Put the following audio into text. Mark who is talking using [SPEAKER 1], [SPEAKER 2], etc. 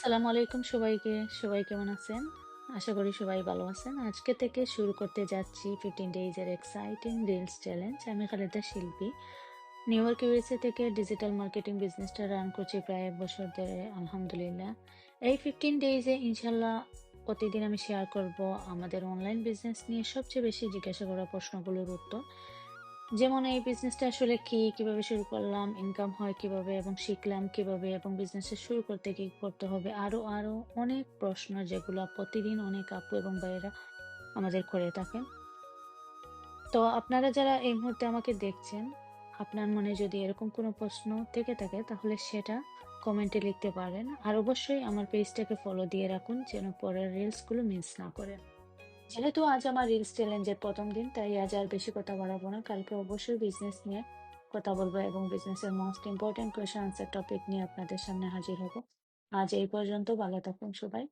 [SPEAKER 1] আসসালামু আলাইকুম সবাইকে। সবাই কেমন আছেন? আশা করি সবাই ভালো আছেন। আজকে থেকে শুরু করতে যাচ্ছি 15 ডেইজ এর এক্সাইটিং রিলস চ্যালেঞ্জ। আমি Khaleda Shilpi. New York USA থেকে ডিজিটাল মার্কেটিং বিজনেসটা রান করছি প্রায় ১ বছর ধরে, আলহামদুলিল্লাহ। এই 15 ডেইজে ইনশাল্লাহ প্রতিদিন আমি শেয়ার করব আমাদের অনলাইন বিজনেস নিয়ে সবচেয়ে বেশি জিজ্ঞাসা করা প্রশ্নগুলোর উত্তর। যেমন এই বিজনেসটা আসলে কি, কীভাবে শুরু করলাম, ইনকাম হয় কীভাবে এবং শিখলাম কীভাবে এবং বিজনেসটা শুরু করতে কি করতে হবে আরও আরও অনেক প্রশ্ন যেগুলো প্রতিদিন অনেক আপু এবং ভাইয়েরা আমাদের করে থাকেন। তো আপনারা যারা এই মুহূর্তে আমাকে দেখছেন, আপনার মনে যদি এরকম কোনো প্রশ্ন থেকে থাকে তাহলে সেটা কমেন্টে লিখতে পারেন। আর অবশ্যই আমার পেজটাকে ফলো দিয়ে রাখুন যেন পরের রিলসগুলো মিস না করেন। যেহেতু আজ আমার রিলস চ্যালেঞ্জের প্রথম দিন, তাই আজ আর বেশি কথা বাড়াবো না। কালকে অবশ্যই বিজনেস নিয়ে কথা বলব এবং বিজনেসের most important question answer topic নিয়ে আপনাদের সামনে হাজির হব। আজ এই পর্যন্ত, ভালো থাকুন সবাই।